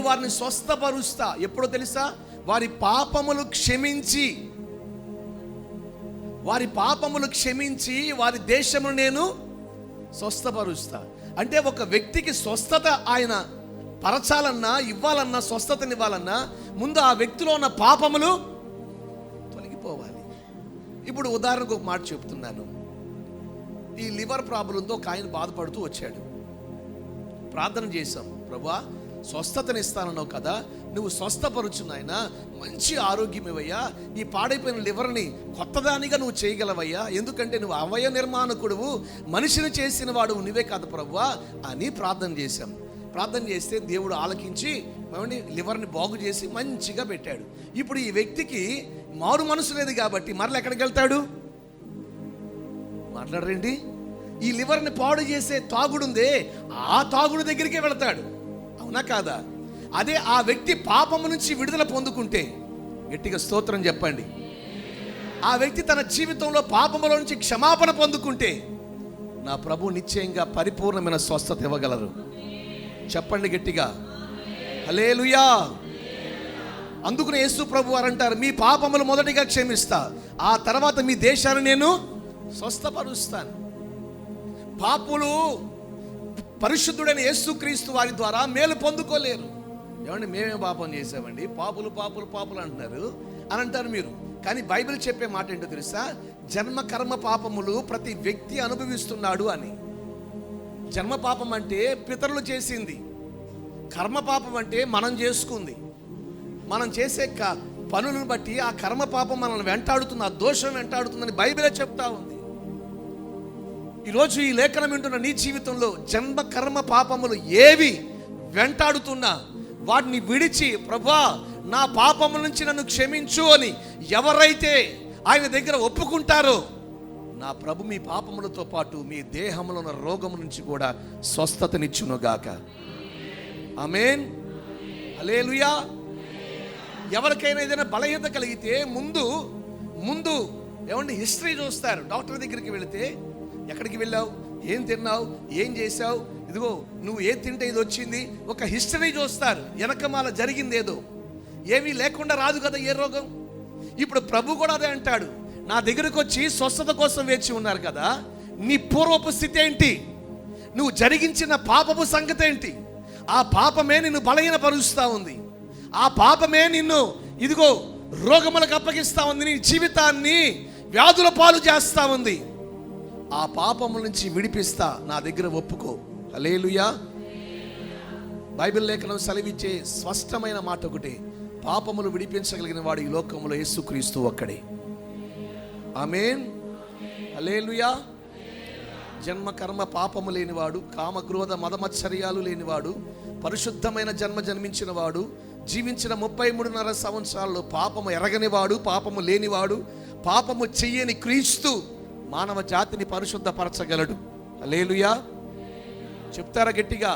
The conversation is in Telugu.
నేను వారిని స్వస్థపరుస్తా. ఎప్పుడో తెలుసా? వారి పాపములు క్షమించి. వారి పాపములు క్షమించి వారి దేశమును నేను స్వస్థపరుస్తా. అంటే ఒక వ్యక్తికి స్వస్థత ఆయన పరచాలన్నా ఇవ్వాలన్నా స్వస్థతనివ్వాలన్నా ముందు ఆ వ్యక్తిలో ఉన్న పాపములు తొలగిపోవాలి. ఇప్పుడు ఉదాహరణకు ఒక మాట చెప్తున్నాను. ఈ లివర్ ప్రాబ్లంతో ఒక ఆయన బాధపడుతూ వచ్చాడు. ప్రార్థన చేశాం. ప్రభా స్వస్థతనిస్తానన్నావు కదా నువ్వు స్వస్థపరుచు నాయన. మంచి ఆరోగ్యం ఇవయ్యా ఈ పాడైపోయిన లివర్ని కొత్తదానిగా నువ్వు చేయగలవయ్యా. ఎందుకంటే నువ్వు అవయ నిర్మాణకుడువు మనిషిని చేసిన వాడు నువ్వే కాదు ప్రభువా అని ప్రార్థన చేశాం. ప్రార్థన చేస్తే దేవుడు ఆలకించి ఏమండి లివర్ని బాగు చేసి మంచిగా పెట్టాడు. ఇప్పుడు ఈ వ్యక్తికి మారు మనసు లేదు కాబట్టి మరల ఎక్కడికి వెళ్తాడు? మాట్లాడరండి. ఈ లివర్ని పాడు చేసే తాగుడుందే ఆ తాగుడు దగ్గరికే వెళ్తాడు. అవునా కాదా? అదే ఆ వ్యక్తి పాపము నుంచి విడుదల పొందుకుంటే గట్టిగా స్తోత్రం చెప్పండి. ఆ వ్యక్తి తన జీవితంలో పాపముల నుంచి క్షమాపణ పొందుకుంటే నా ప్రభు నిశ్చయంగా పరిపూర్ణమైన స్వస్థత ఇవ్వగలరు. చెప్పండి గట్టిగా. హలేలుయా అందుకునే యేసు ప్రభు వారు అంటారు మీ పాపములు మొదటిగా క్షమిస్తా ఆ తర్వాత మీ దేశాన్ని నేను స్వస్థపరుస్తాను. పాపులు పరిశుద్ధుడైన యేసుక్రీస్తు వారి ద్వారా మేలు పొందుకోలేరు. ఏమండి మేమే పాపం చేసామండి? పాపులు పాపులు పాపులు అంటున్నారు. అని అంటారు మీరు. కానీ బైబిల్ చెప్పే మాట ఏంటో తెలుసా? జన్మ కర్మ పాపములు ప్రతి వ్యక్తి అనుభవిస్తున్నాడు అని. జన్మ పాపం అంటే పితరులు చేసింది. కర్మ పాపం అంటే మనం చేసుకుంది. మనం చేసే క- పనులను బట్టి ఆ కర్మ పాపం మనల్ని వెంటాడుతుంది ఆ దోషం వెంటాడుతుందని బైబిలే చెప్తా ఉంది. ఈరోజు ఈ లేఖనం వింటున్న నీ జీవితంలో జన్మ కర్మ పాపములు ఏవి వెంటాడుతున్నా వాటిని విడిచి ప్రభా నా పాపముల నుంచి నన్ను క్షమించు అని ఎవరైతే ఆయన దగ్గర ఒప్పుకుంటారో నా ప్రభు మీ పాపములతో పాటు మీ దేహంలో ఉన్న రోగము నుంచి కూడా స్వస్థతనిచ్చునుగాక. ఆమేన్. అలేలుయా ఎవరికైనా ఏదైనా బలహీనత కలిగితే ముందు ముందు ఏమంటే హిస్టరీ చూస్తారు. డాక్టర్ దగ్గరికి వెళితే ఎక్కడికి వెళ్ళావు? ఏం తిన్నావు? ఏం చేసావు ఇదిగో నువ్వు ఏ తింటే ఇది వచ్చింది? ఒక హిస్టరీ చూస్తారు. వెనకమాల జరిగింది ఏదో ఏమీ లేకుండా రాదు కదా ఏ రోగం? ఇప్పుడు ప్రభు కూడా అదే అంటాడు. నా దగ్గరకు వచ్చి స్వస్థత కోసం వేచి ఉన్నారు కదా. నీ పూర్వపు స్థితి ఏంటి? నువ్వు జరిగించిన పాపపు సంగతి ఏంటి? ఆ పాపమే నిన్ను బలహీన పరుస్తూ ఉంది. ఆ పాపమే నిన్ను ఇదిగో రోగములకు అప్పగిస్తా ఉంది. నీ జీవితాన్ని వ్యాధుల పాలు చేస్తూ ఉంది. ఆ పాపముల నుంచి విడిపిస్తా నా దగ్గర ఒప్పుకో. హలేలుయా బైబిల్ లేఖనం సెలవిచ్చే స్పష్టమైన మాట ఒకటి. పాపములు విడిపించగలిగిన వాడు ఈ లోకంలో యేసుక్రీస్తు ఒక్కడే. ఆమెన్. హలేలుయా జన్మ కర్మ పాపము లేనివాడు కామక్రోధ మదమత్సర్యాలు లేనివాడు పరిశుద్ధమైన జన్మ జన్మించిన వాడు జీవించిన ముప్పై మూడున్నర సంవత్సరాల్లో పాపము ఎరగనివాడు పాపము లేనివాడు పాపము చెయ్యని క్రీస్తు మానవ జాతిని పరిశుద్ధపరచగలడు. లేలుయా చెప్తారా గట్టిగా?